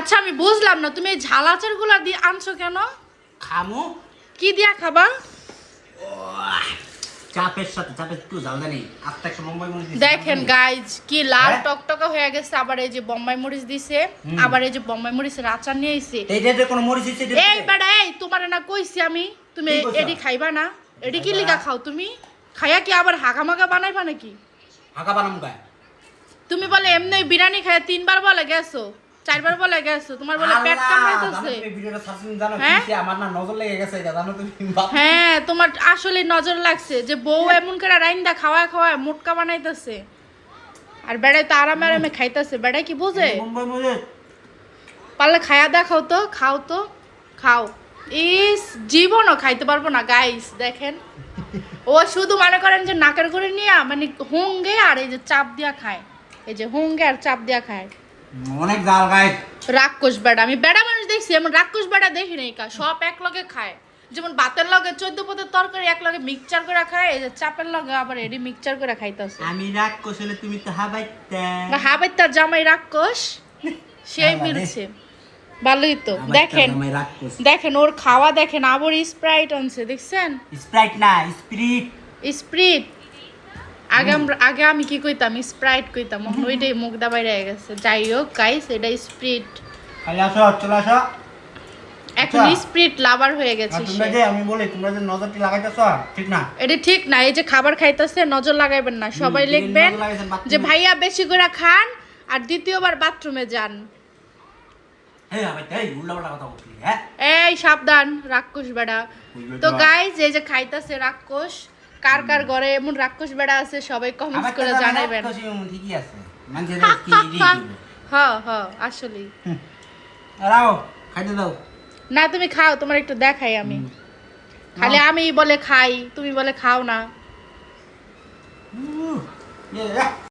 আচ্ছা আমি বুঝলাম না। তুমি ঝাল আচারগুলো দিয়ে আনছো কেন? খামো। কি দিয়া খাবা? চাপের সাথে চাপের একটু ঝালদা নেই আস্তে একটা মুম্বাই মরিচ দেখেন গাইজ কি লাল হ্যাঁ? টকটকা হয়ে গেছে। আবার এই যে বোম্বাই মরিচ দিছে। আবার এই যে বোম্বাই মরিচের আচার নিয়ে আইছে। এই যে কোনো মরিচ দিছে এই? বেটা এই তোমার না কইছি আমি তুমি? এডি খাইবা না? এডি কি লিগা খাও তুমি? খাইয়া কি আবার হাগামাগা বানাইবা নাকি? হাঁকা বানাম গায় তুমি বলে এমনি বিরিয়ানি খাইয়া তিনবার বলে গেছো? চারবার বলে গেছো তোমার বলে পেট কামড়াইতেছে হ্যাঁ? আমার না নজর লেগে গেছে জানো তুমি? হ্যাঁ তোমার আসলে নজর লাগছে যে বউ এমন করে রাইন্দা খাওয়া খাওয়া মোটকা বানাইতেছে। আর বেড়াই তো আরামে আরামে খাইতেছে বেড়াই কি বুঝে? মুম্বাই পারলে খায়া দেখাও তো খাও তো খাও। ইস জীবনও খাইতে পারব না গাইস দেখেন। ও শুধু মনে করেন যে নাকের করে নিয়ে মানে হুঙ্গে আর এই যে চাপ দিয়া খায়। এই যে হুঙ্গে আর চাপ দিয়া খায়। অনেক জাল গায় রাক্ষস বেড়া আমি বেড়া মানুষ দেখছি এমন রাক্ষস বেড়া দেখি নাই কা। সব এক লগে খায়। যেমন ভাতের লগে চোদ্দ পদের তরকারি এক লগে মিক্সচার করে খায় এই যে চাপের লগে আবার এডি মিক্সচার করে খাইতেছে। আমি রাগ কষলে তুমি তো হাবাইতে। হাবের তার জামাই রাক্ষস সেই মিলছে। ভালোই তো। দেখেন দেখেন ওর খাওয়া দেখেন আবার স্প্রাইট আনছে দেখছেন? স্প্রাইট না স্পিরিট। স্প্রিট। আগে আমরা আগে আমি কি কইতাম? স্প্রাইট কইতাম। ওইটাই মুখ দাবাই রয়ে গেছে। যাই হোক গাইস এটা স্প্রিট খালি আসো চলে আসো। এখন আচ্ছা। স্প্রিট লাভার হয়ে গেছে তোমরা যে আমি বলি তোমরা যে নজরটি লাগাইতেছ ঠিক না? এটা ঠিক না এই যে খাবার খাইতেছে নজর লাগাইবেন না। সবাই লিখবেন। যে ভাইয়া বেশি করে খান আর দ্বিতীয়বার বাথরুমে যান। হ্যাঁ? এই সাবধান রাক্ষস বেড়া। তো গাইজ এই যে খাইতাছে রাক্ষস কার কার ঘরে এমন রাক্ষস বেড়া আছে সবাই কমেন্টস করে জানাবেন হ্যাঁ করছি, উম, ঠিকই আছে। মানুষের কি দিয়ে দিব হ হ আসলেই। রাও খাইতে দাও। না তুমি খাও তোমার একটু দেখাই আমি। খালি আমি বলে খাই তুমি বলে খাও না। ইয়ে।